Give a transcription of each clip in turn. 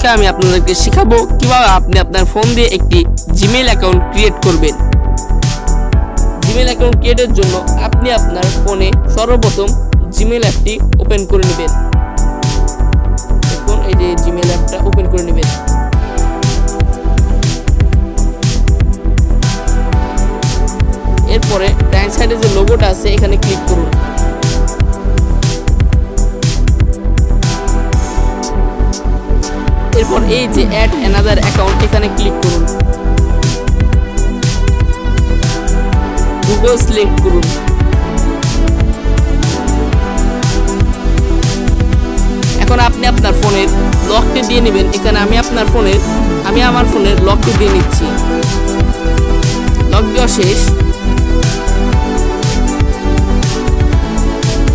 আজকে আমি আপনাদেরকে শেখাবো কীভাবে আপনি আপনার ফোন দিয়ে একটি জিমেল অ্যাকাউন্ট ক্রিয়েট করবেন। জিমেল অ্যাকাউন্ট ক্রিয়েটের জন্য আপনি আপনার ফোনে সর্বপ্রথম জিমেল অ্যাপটি ওপেন করে নেবেন। এখন এই যে জিমেল অ্যাপটা ওপেন করে নেবেন। এরপরে ডান সাইডে যে লোগোটা আছে, এখানে ক্লিক করুন। এরপর এই যে অ্যাড অ্যানাদার অ্যাকাউন্ট এখানে ক্লিক করুন। গুগল সিলেক্ট করুন। এখন আপনি আপনার ফোনের লকটি দিয়ে নেবেন। এখানে আমি আপনার ফোনের, আমি আমার ফোনের লকটি দিয়ে নিচ্ছি। লক দেওয়া শেষ।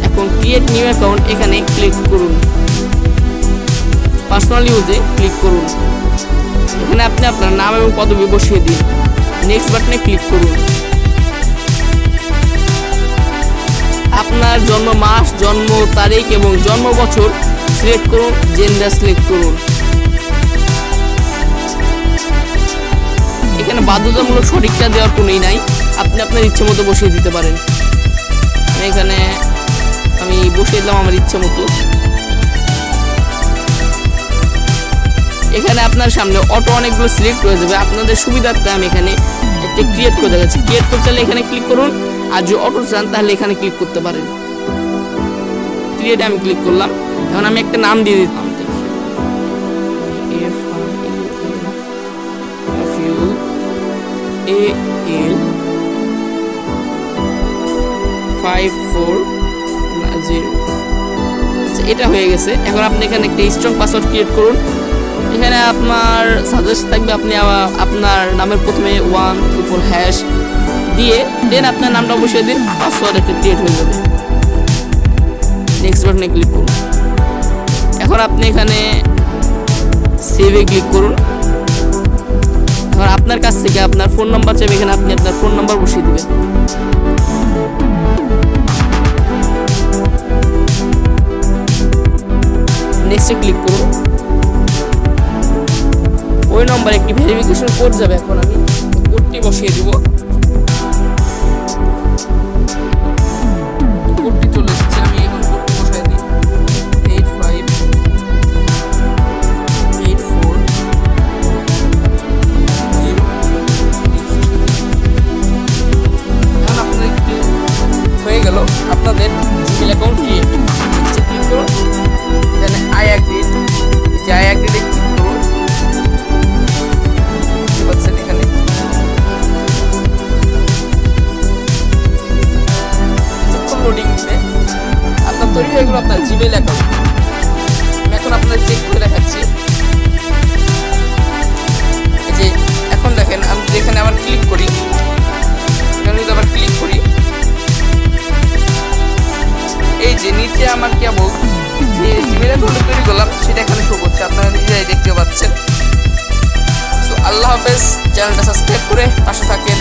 এখন ক্রিয়েট নিউ অ্যাকাউন্ট এখানে ক্লিক করুন। পার্সোনাল ইউজে ক্লিক করুন। এখানে আপনি আপনার নাম এবং পদবি বসিয়ে দিন। নেক্সট বাটনে ক্লিক করুন। আপনার জন্ম মাস, জন্ম তারিখ এবং জন্ম বছর সিলেক্ট করুন জেন্ডার সিলেক্ট করুন। এখানে বাধ্যতামূলক সঠিকটা দেওয়ার কোনোই নাই। আপনি আপনার ইচ্ছে মতো বসিয়ে দিতে পারেন। এখানে আমি বসিয়ে দিলাম আমার ইচ্ছে মতো। এখানে আপনার সামনে অটো অনেকগুলো সিলেক্ট হয়ে যাবে। আপনাদের সুবিধার্থে আমি এখানে একটা ক্রিয়েট করে দেখাচ্ছি। ক্রিয়েট করতে চাইলে এখানে ক্লিক করুন। আর যদি অটো চান, তাহলে এখানে ক্লিক করতে পারেন। ক্রিয়েট আমি ক্লিক করলাম। এখন আমি একটা নাম দিয়ে দিতাম এ ফাইভ ফোর জিরো এটা হয়ে গেছে। এখন আপনি এখানে একটা স্ট্রং পাসওয়ার্ড ক্রিয়েট করুন। এখানে আপনার সাজেস্ট থাকবে আপনি আপনার নামের প্রথমে ওয়ান ট্রিপল হ্যাশ দিয়ে দেন আপনার নামটা বসিয়ে দিন পাসওয়ার্ড একটা ক্রিয়েট হয়ে যাবে। নেক্সট বাটনে ক্লিক করুন। এখন আপনি এখানে সেভে ক্লিক করুন। এখন আপনার কাছ থেকে আপনার ফোন নাম্বার চাইবে, এখানে আপনি আপনার ফোন নাম্বার বসিয়ে দেবেন। নেক্সটে ক্লিক করুন। ওই নম্বরে একটি ভেরিফিকেশন কোড যাবে। এখন আমি কোডটি বসিয়ে দিব। আপনার তৈরি আপনার জিমেল অ্যাকাউন্ট আমি এখন আপনাদের চেক করে দেখাচ্ছি যে এখন দেখেন, আমি যেখানে আবার ক্লিক করি, এখানে যদি আবার ক্লিক করি, এই যে নিচে আমার কেবল যে জিমেল অ্যাকাউন্ট তৈরি করলাম, সেটা এখানে শো করছে। আপনারা নিজেরাই দেখতে পাচ্ছেন। তো আল্লাহ হাফেজ চ্যানেলটা সাবস্ক্রাইব করে পাশে থাকে